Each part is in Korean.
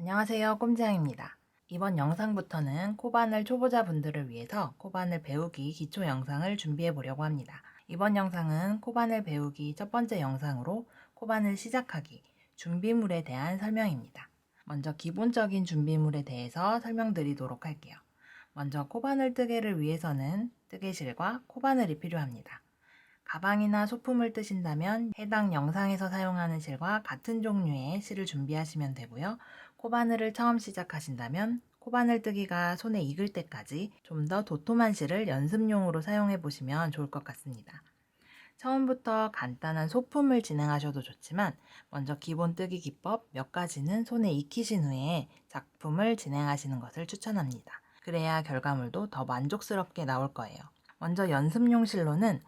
안녕하세요 꼼지양입니다. 이번 영상부터는 코바늘 초보자분들을 위해서 코바늘 배우기 기초 영상을 준비해 보려고 합니다. 이번 영상은 코바늘 배우기 첫 번째 영상으로 코바늘 시작하기 준비물에 대한 설명입니다. 먼저 기본적인 준비물에 대해서 설명드리도록 할게요. 먼저 코바늘 뜨개를 위해서는 뜨개실과 코바늘이 필요합니다. 가방이나 소품을 뜨신다면 해당 영상에서 사용하는 실과 같은 종류의 실을 준비하시면 되고요. 코바늘을 처음 시작하신다면 코바늘 뜨기가 손에 익을 때까지 좀 더 도톰한 실을 연습용으로 사용해 보시면 좋을 것 같습니다. 처음부터 간단한 소품을 진행하셔도 좋지만 먼저 기본 뜨기 기법 몇 가지는 손에 익히신 후에 작품을 진행하시는 것을 추천합니다. 그래야 결과물도 더 만족스럽게 나올 거예요. 먼저 연습용 실로는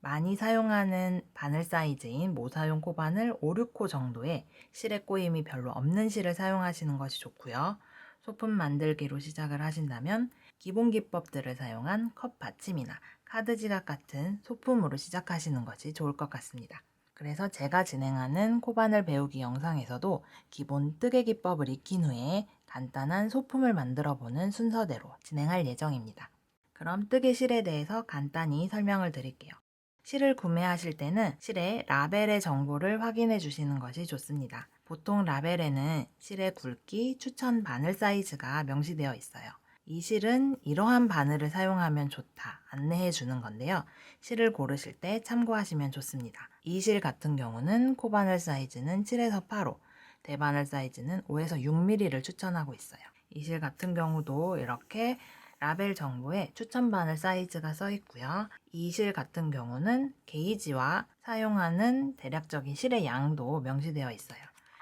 많이 사용하는 바늘 사이즈인 모사용 코바늘 5, 6호 정도의 실의 꼬임이 별로 없는 실을 사용하시는 것이 좋고요. 소품 만들기로 시작을 하신다면 기본 기법들을 사용한 컵 받침이나 카드 지갑 같은 소품으로 시작하시는 것이 좋을 것 같습니다. 그래서 제가 진행하는 코바늘 배우기 영상에서도 기본 뜨개 기법을 익힌 후에 간단한 소품을 만들어 보는 순서대로 진행할 예정입니다. 그럼 뜨개 실에 대해서 간단히 설명을 드릴게요. 실을 구매하실 때는 실의 라벨의 정보를 확인해 주시는 것이 좋습니다. 보통 라벨에는 실의 굵기, 추천 바늘 사이즈가 명시되어 있어요. 이 실은 이러한 바늘을 사용하면 좋다 안내해 주는 건데요. 실을 고르실 때 참고하시면 좋습니다. 이 실 같은 경우는 코바늘 사이즈는 7에서 8호, 대바늘 사이즈는 5에서 6mm를 추천하고 있어요. 이 실 같은 경우도 이렇게 라벨 정보에 추천 바늘 사이즈가 써 있고요. 이 실 같은 경우는 게이지와 사용하는 대략적인 실의 양도 명시되어 있어요.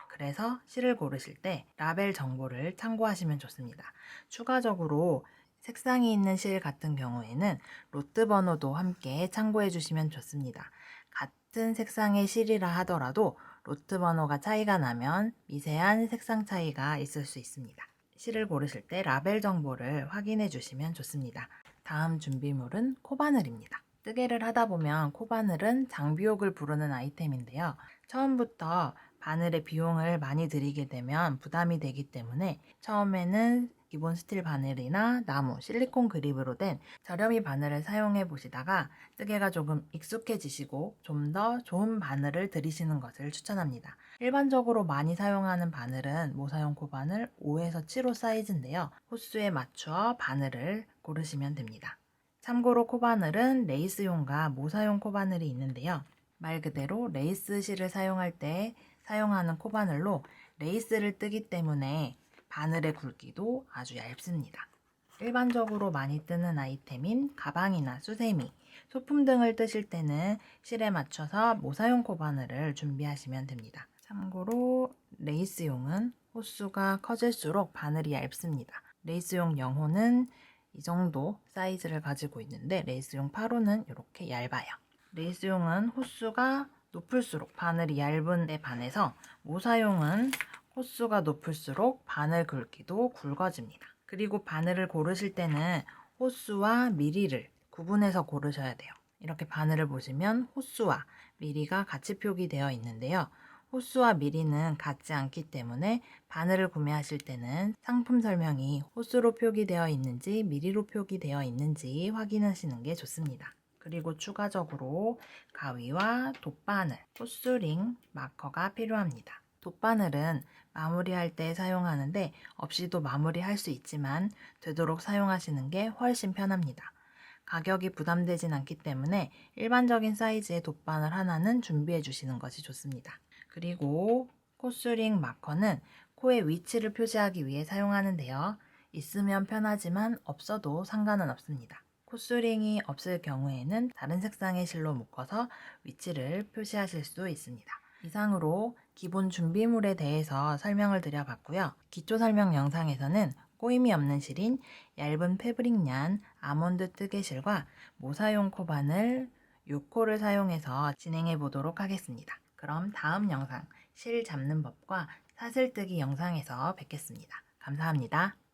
그래서 실을 고르실 때 라벨 정보를 참고하시면 좋습니다. 추가적으로 색상이 있는 실 같은 경우에는 로트 번호도 함께 참고해 주시면 좋습니다. 같은 색상의 실이라 하더라도 로트 번호가 차이가 나면 미세한 색상 차이가 있을 수 있습니다. 실을 고르실 때 라벨 정보를 확인해 주시면 좋습니다. 다음 준비물은 코바늘입니다. 뜨개를 하다 보면 코바늘은 장비옥을 부르는 아이템인데요. 처음부터 바늘의 비용을 많이 들이게 되면 부담이 되기 때문에 처음에는 기본 스틸 바늘이나 나무, 실리콘 그립으로 된 저렴이 바늘을 사용해 보시다가 뜨개가 조금 익숙해지시고 좀 더 좋은 바늘을 들이시는 것을 추천합니다. 일반적으로 많이 사용하는 바늘은 모사용 코바늘 5에서 7호 사이즈인데요. 호수에 맞추어 바늘을 고르시면 됩니다. 참고로 코바늘은 레이스용과 모사용 코바늘이 있는데요. 말 그대로 레이스 실을 사용할 때 사용하는 코바늘로 레이스를 뜨기 때문에 바늘의 굵기도 아주 얇습니다. 일반적으로 많이 뜨는 아이템인 가방이나 수세미, 소품 등을 뜨실 때는 실에 맞춰서 모사용 코바늘을 준비하시면 됩니다. 참고로 레이스용은 호수가 커질수록 바늘이 얇습니다. 레이스용 0호는 이 정도 사이즈를 가지고 있는데 레이스용 8호는 이렇게 얇아요. 레이스용은 호수가 높을수록 바늘이 얇은 데 반해서 모사용은 호수가 높을수록 바늘 굵기도 굵어집니다. 그리고 바늘을 고르실 때는 호수와 미리를 구분해서 고르셔야 돼요. 이렇게 바늘을 보시면 호수와 미리가 같이 표기되어 있는데요. 호수와 미리는 같지 않기 때문에 바늘을 구매하실 때는 상품 설명이 호수로 표기되어 있는지 미리로 표기되어 있는지 확인하시는 게 좋습니다. 그리고 추가적으로 가위와 돗바늘, 호수링, 마커가 필요합니다. 돗바늘은 마무리할 때 사용하는데 없이도 마무리할 수 있지만 되도록 사용하시는 게 훨씬 편합니다. 가격이 부담되진 않기 때문에 일반적인 사이즈의 돗바늘 하나는 준비해 주시는 것이 좋습니다. 그리고 코스링 마커는 코의 위치를 표시하기 위해 사용하는데요. 있으면 편하지만 없어도 상관은 없습니다. 코스링이 없을 경우에는 다른 색상의 실로 묶어서 위치를 표시하실 수 있습니다. 이상으로 기본 준비물에 대해서 설명을 드려봤고요. 기초 설명 영상에서는 꼬임이 없는 실인 얇은 패브릭 얀 아몬드 뜨개실과 모사용 코바늘 6호를 사용해서 진행해 보도록 하겠습니다. 그럼 다음 영상 실 잡는 법과 사슬뜨기 영상에서 뵙겠습니다. 감사합니다.